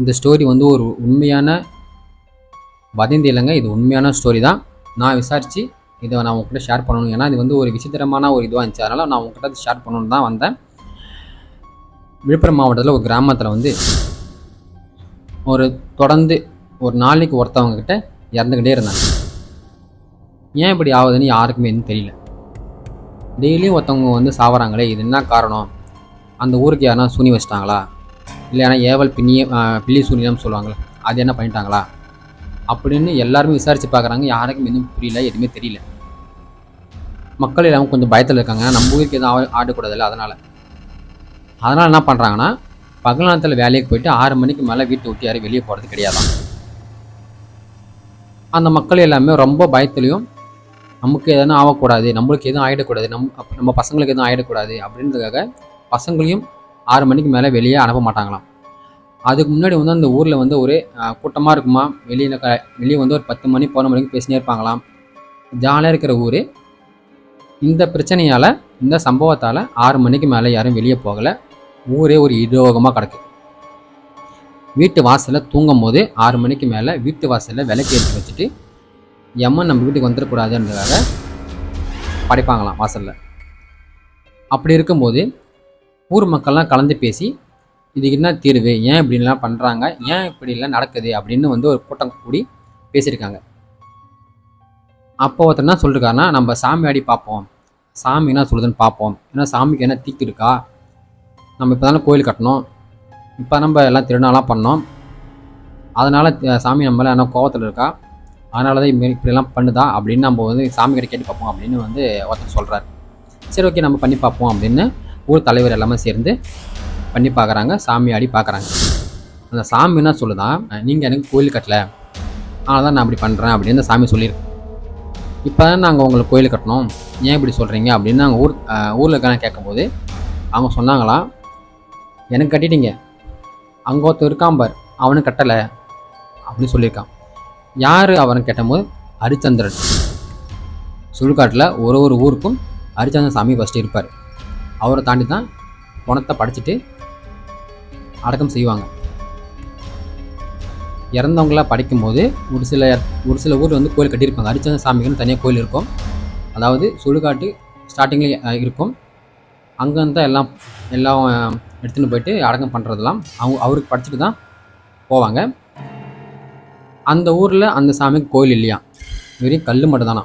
இந்த ஸ்டோரி வந்து ஒரு உண்மையான வதந்தி இல்லைங்க. இது உண்மையான ஸ்டோரி தான். நான் விசாரித்து இதை நான் உங்ககிட்ட ஷேர் பண்ணணும். ஏன்னா இது வந்து ஒரு விசித்திரமான ஒரு இதுவாக இருந்துச்சு. அதனால் நான் உங்ககிட்ட ஷேர் பண்ணணுன்னு தான் வந்தேன். விழுப்புரம் மாவட்டத்தில் ஒரு கிராமத்தில் வந்து ஒரு தொடர்ந்து ஒரு நாளைக்கு ஒருத்தவங்க கிட்ட இறந்துக்கிட்டே இருந்தாங்க. ஏன் இப்படி ஆகுதுன்னு யாருக்குமே எதுவும் தெரியல. டெய்லியும் ஒருத்தவங்க வந்து சாவறாங்களே. இது என்ன காரணம்? அந்த ஊருக்கு யாருன்னா சுனி வச்சிட்டாங்களா? இல்லைனா ஏவல் பின்னிய பில்லி சூனியம் சொல்லுவாங்களே அது என்ன பண்ணிட்டாங்களா? அப்படின்னு எல்லாருமே விசாரித்து பார்க்குறாங்க யாருக்கும் எதுவும் புரியல எதுவுமே தெரியல. மக்கள் எல்லாம் கொஞ்சம் பயத்தில் இருக்காங்க. நம்ம ஊருக்கு எதுவும் ஆடக்கூடாது ஆடக்கூடாதுல்ல அதனால். அதனால் என்ன பண்ணுறாங்கன்னா பகல் நேரத்தில் வேலைக்கு போயிட்டு ஆறு மணிக்கு மேலே வீட்டை விட்டு யாரும் வெளியே போகிறது கிடையாதான் அந்த மக்கள் எல்லாமே ரொம்ப பயத்துலையும் நமக்கு எதுவும் ஆகக்கூடாது நம்மளுக்கு எதுவும் ஆகிடக்கூடாது நம் நம்ம பசங்களுக்கு எதுவும் ஆகிடக்கூடாது அப்படின்றதுக்காக பசங்களையும் ஆறு மணிக்கு மேலே வெளியே அனுப்ப மாட்டாங்களாம். அதுக்கு முன்னாடி வந்து அந்த ஊரில் வந்து ஒரு கூட்டமாக இருக்குமா? வெளியில் க வெளியே வந்து ஒரு பத்து மணி போன மணிக்கு பேசினே இருப்பாங்களாம். ஜாலியாக இருக்கிற ஊர். இந்த பிரச்சனையால் இந்த சம்பவத்தால் ஆறு மணிக்கு மேலே யாரும் வெளியே போகலை. ஊரே ஒரு இடோகமாக கிடக்கு. வீட்டு வாசலில் தூங்கும் போது ஆறு மணிக்கு மேலே வீட்டு வாசலில் விளக்கு எடுத்து வச்சுட்டு எம்மன் நம்ம வீட்டுக்கு வந்துடக்கூடாதுன்றதாக படைப்பாங்களாம் வாசலில். அப்படி இருக்கும்போது ஊர் மக்கள்லாம் கலந்து பேசி இதுக்கு என்ன தீர்வு? ஏன் இப்படிலாம் பண்ணுறாங்க ஏன் இப்படிலாம் நடக்குது? அப்படின்னு வந்து ஒரு கூட்டம் கூடி பேசியிருக்காங்க. அப்போ ஒருத்தர் என்ன சொல்லிருக்காருன்னா நம்ம சாமி ஆடி பார்ப்போம். சாமி என்ன சொல்லுதுன்னு பார்ப்போம். ஏன்னா சாமிக்கு என்ன தீக்கு இருக்கா நம்ம இப்போ தானே கோயில் கட்டணும். இப்போ நம்ம எல்லாம் திருநாளாக பண்ணோம். அதனால் சாமி நம்மளால் என்ன கோவத்தில் இருக்கா? அதனால தான் இப்படி இப்படிலாம் பண்ணுதா? அப்படின்னு நம்ம வந்து சாமி கிட்ட கேட்டு பார்ப்போம் அப்படின்னு வந்து ஒருத்தர் சொல்கிறார் சரி ஓகே நம்ம பண்ணி பார்ப்போம் அப்படின்னு ஊர் தலைவர் எல்லாமே சேர்ந்து பண்ணி பார்க்குறாங்க சாமி ஆடி பார்க்குறாங்க. அந்த சாமி என்ன சொல்லுதான் நீங்கள் எனக்கு கோயில் கட்டல. அதனால் தான் நான் அப்படி பண்ணுறேன் அப்படின்னு அந்த சாமி சொல்லியிருக்கு இப்போ தான் நாங்கள் உங்களுக்கு கோயில் கட்டணும். ஏன் இப்படி சொல்கிறீங்க அப்படின்னு நாங்கள் ஊர் ஊரில் இருக்கான கேட்கும்போது அவங்க சொன்னாங்களாம் எனக்கு கட்டிட்டீங்க. அங்கே ஒருத்தர் இருக்கான் பார் கட்டலை அப்படின்னு சொல்லியிருக்கான். யார் அவனை கேட்டபோது ஹரிச்சந்திரன். சுடுகாட்டில் ஒரு ஒரு ஊருக்கும் ஹரிச்சந்திரன் சாமி ஃபஸ்ட்டு இருப்பார். அவரை தாண்டி தான் பணத்தை படைச்சிட்டு அடக்கம் செய்வாங்க. இறந்தவங்களாம் படைக்கும்போது ஒரு சில ஒரு சில ஊர் வந்து கோயில் கட்டியிருப்பாங்க. ஹரிச்சந்திரன் சாமிக்குன்னு தனியாக கோயில் இருக்கும். அதாவது சுடுகாட்டு ஸ்டார்டிங்கில் இருக்கும். அங்கேருந்து தான் எல்லாம் எல்லாம் எடுத்துன்னு போயிட்டு அடக்கம் பண்ணுறதெல்லாம் அவங்க அவருக்கு படிச்சுட்டு தான் போவாங்க. அந்த ஊரில் அந்த சாமிக்கு கோயில் இல்லையா? வெறும் கல் மட்டும்தானா?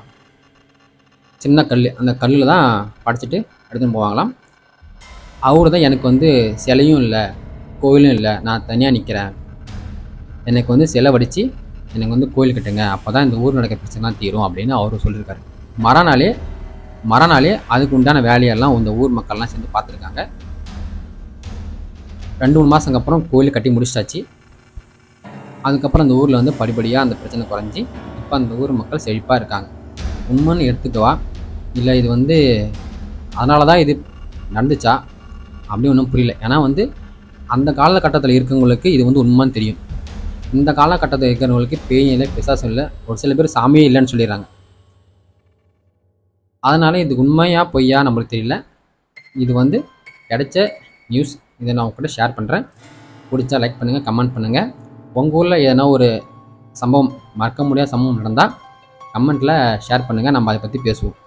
சின்ன கல் அந்த கல்லில் தான் படைச்சிட்டு எடுத்துன்னு போவாங்களாம். அவரு தான் எனக்கு வந்து சிலையும் இல்லை கோயிலும் இல்லை. நான் தனியாக நிற்கிறேன் எனக்கு வந்து சிலை வடித்து எனக்கு வந்து கோயில் கட்டுங்க. அப்போ தான் இந்த ஊர் நடக்கிற பிரச்சனைலாம் தீரும் அப்படின்னு அவரும் சொல்லியிருக்காரு. மறுநாளே மறுநாளே அதுக்கு உண்டான வேலையெல்லாம் இந்த ஊர் மக்கள்லாம் சேர்ந்து பார்த்துருக்காங்க. ரெண்டு மூணு மாதங்க அப்புறம் கோயில் கட்டி முடிச்சிட்டாச்சு அதுக்கப்புறம் அந்த ஊரில் வந்து படிப்படியாக அந்த பிரச்சனை குறைஞ்சி இப்போ அந்த ஊர் மக்கள் செழிப்பாக இருக்காங்க. உண்மைன்னு எடுத்துக்கவா? இல்லை இது வந்து அதனால தான் இது நடந்துச்சா? அப்படி ஒன்றும் புரியல. ஏன்னா வந்து அந்த காலகட்டத்தில் இருக்கவங்களுக்கு இது வந்து உண்மைன்னு தெரியும். இந்த காலகட்டத்தில் இருக்கிறவங்களுக்கு பேய் இல்லை பிசாசம் இல்லை ஒரு சில பேர் சாமியே இல்லைன்னு சொல்லிடுறாங்க. அதனால் இது உண்மையாக பொய்யா நம்மளுக்கு தெரியல. இது வந்து கிடைச்ச நியூஸ் இதை நான் உங்கள்கிட்ட ஷேர் பண்ணுறேன் பிடிச்சா லைக் பண்ணுங்கள் கமெண்ட் பண்ணுங்கள் உங்கள் ஊரில் எதனா ஒரு சம்பவம் மறக்க முடியாத சம்பவம் நடந்தால் கமெண்ட்டில் ஷேர் பண்ணுங்கள் நம்ம அதை பற்றி பேசுவோம்.